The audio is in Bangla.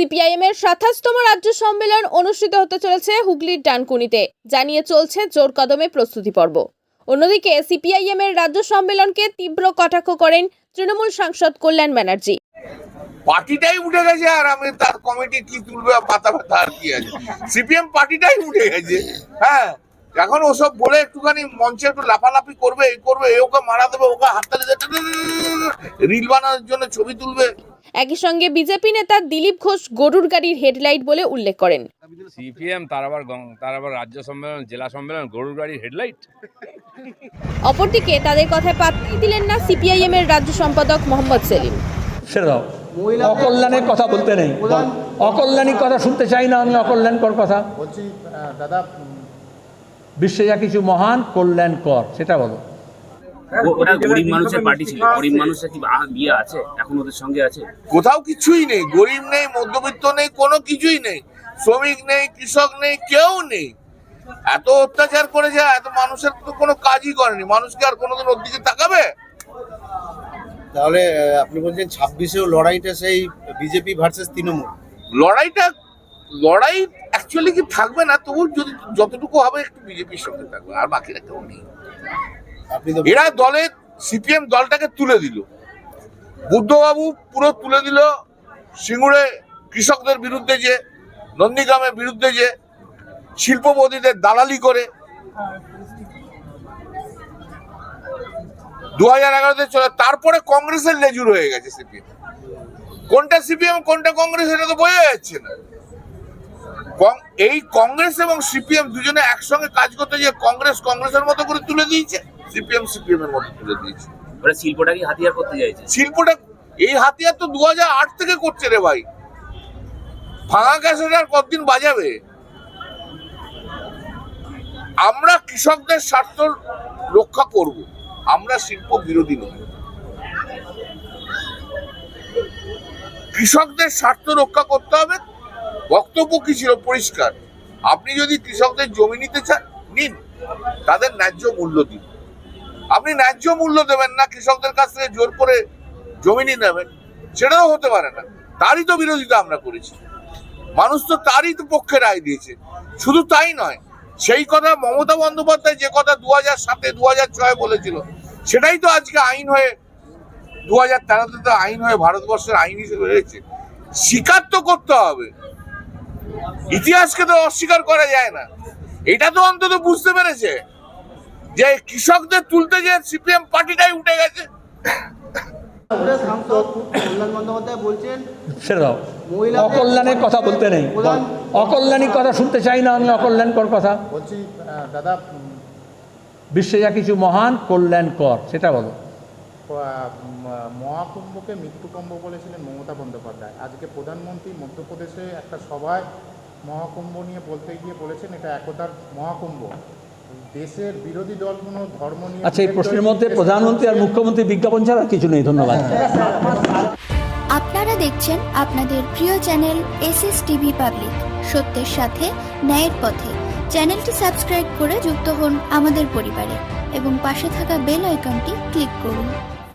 সিপিআইএম এর সাতাশতম রাজ্য সম্মেলন অনুষ্ঠিত হতে চলেছে হুগলির ডানকুনিতে। জানিয়ে চলছে জোর কদমে প্রস্তুতি পর্ব। অন্যদিকে সিপিআইএম এর রাজ্য সম্মেলনকে তীব্র কটাক্ষ করেন তৃণমূল সাংসদ কল্যাণ ব্যানার্জি। পার্টিটাই উঠে গেছে আর আমি তার কমিটি কি তুলবে পাতা পাতা আর কি আছে। সিপিএম পার্টিটাই উঠে গেছে। হ্যাঁ এখন ওসব বলে একটুখানি মঞ্চে একটু লাফালাফি করবে, এই করবে এ ওকে মারা দেবে, ওকে হাততালি রিল বানানোর জন্য ছবি তুলবে। একই সঙ্গে বিজেপি নেতা দিলীপ ঘোষ গরুর গাড়ির হেডলাইট বলে উল্লেখ করেন। সিপিএম তার আবার তার আবার রাজ্য সম্মেলন জেলা সম্মেলন গরুর গাড়ির হেডলাইট। অপরদিকে তাদের কথায় পাত্তাই দিলেন না সিপিআইএম এর রাজ্য সম্পাদক মোহাম্মদ সেলিম। ছেড়ে দাও। অকল্যাণের কথা বলতে নেই। অকল্যাণী কথা শুনতে চাই না আমি অকল্যাণকর কথা। বলছি দাদা বিশ্বে যা কিছু মহান কল্যাণ কর সেটা বলো। ওটা গরিব মানুষের পার্টি ছিল। গরিব মানুষের কি বিয়ে আছে? এখন ওদের সঙ্গে আছে? কোথাও কিছুই নেই। গরিব নেই মধ্যবিত্ত নেই কোনো কিছুই নেই। শ্রমিক নেই কৃষক নেই কেউ নেই। এত অত্যাচার করেছে এত মানুষের তো কোনো কাজই করেনি মানুষকে আর কোনোদিন ওর দিকে তাকাবে? তাহলে আপনি বলছেন ছাব্বিশেও লড়াইটা সেই বিজেপি ভার্সেস তৃণমূল। লড়াইটা লড়াই অ্যাকচুয়ালি কি থাকবে না? তবু যদি যতটুকু হবে একটু বিজেপির সঙ্গে থাকবে। আর বাকিরা কেউ নেই। এরা দলে সিপিএম দলটাকে তুলে দিল। বুদ্ধবাবু পুরো তুলে দিল সিঙ্গুরে কৃষকদের বিরুদ্ধে যে, নন্দীগ্রামের বিরুদ্ধে যে, শিল্পপতিদের দালালি করে। দু হাজার এগারোতে চলে, তারপরে কংগ্রেসের লেজুর হয়ে গেছে সিপিএম। কোনটা সিপিএম, কোনটা কংগ্রেস এটা তো বোঝা যাচ্ছে না। এই কংগ্রেস এবং সিপিএম দুজনে একসঙ্গে কাজ করতে গিয়ে কংগ্রেস কংগ্রেসের মতো করে তুলে দিয়েছে। সিপিএম সিপিএম এর মতো তুলে দিয়েছে। ওরা শিল্পটা কি হাতিয়ার করতে চাইছে? শিল্পটা এই হাতিয়ার তো দু থেকে করছে রে ভাই। ভাঙা আর কতদিন বাজাবে? আমরা কৃষকদের স্বার্থ রক্ষা করব। আমরা শিল্প বিরোধী নই। কৃষকদের স্বার্থ রক্ষা করতে হবে। বক্তব্য কি ছিল? পরিষ্কার। আপনি যদি কৃষকদের জমি নিতে চান নিন। তাদের ন্যায্য মূল্য দিন। আপনি ন্যায্য মূল্য দেবেন না, কৃষকদের কাছ থেকে জোর করে জমি নিয়ে নেবেন, সেটাও হতে পারে না। তারই তো বিরোধিতা আমরা করেছি। মানুষ তো তারই তো পক্ষে রায় দিয়েছে। শুধু তাই নয়, সেই কথা মমতা বন্দ্যোপাধ্যায় যে কথা দু হাজার সাতে দু হাজার ছয় বলেছিল, সেটাই তো আজকে আইন হয়ে দু হাজার তেরোতে তো আইন হয়ে ভারতবর্ষের আইন হিসেবে রয়েছে। স্বীকার তো করতে হবে। ইতিহাসকে তো অস্বীকার করা যায় না। এটা তো অন্তত বুঝতে পেরেছে। যে কৃষকদের তুলতে যে সিপিএম পার্টিটাই উঠে গেছে। কল্যাণ বন্দ্যোপাধ্যায় বলছেন ছেড়ে দাও। মহিলাদের- অকল্যাণের কথা বলতে নেই। কথা শুনতে চাই না আমি অকল্যাণকর কথা। বলছি দাদা বিশ্বে যা কিছু মহান কল্যাণ কর সেটা বলো। মহাকুম্ভকে মৃত্যুকুম্ভ বলেছিলেন মমতা বন্দ্যোপাধ্যায়। আজকে প্রধানমন্ত্রী মধ্যপ্রদেশে একটা সভায় মহাকুম্ভ নিয়ে বলতে গিয়ে বলেছেন এটা একতার মহাকুম্ভ। দেশের বিরোধী দলগুলো ধর্ম নিয়ে আচ্ছা এই প্রশ্নের মধ্যে প্রধানমন্ত্রী আর মুখ্যমন্ত্রী বিজ্ঞাপন ছাড়া কিছু নেই ধন্যবাদ। আপনারা দেখছেন আপনাদের প্রিয় channel S S TV public সত্যের সাথে ন্যায়ের পথে। চ্যানেলটি সাবস্ক্রাইব করে যুক্ত হন আমাদের পরিবারে এবং পাশে থাকা বেল আইকনটি ক্লিক করুন।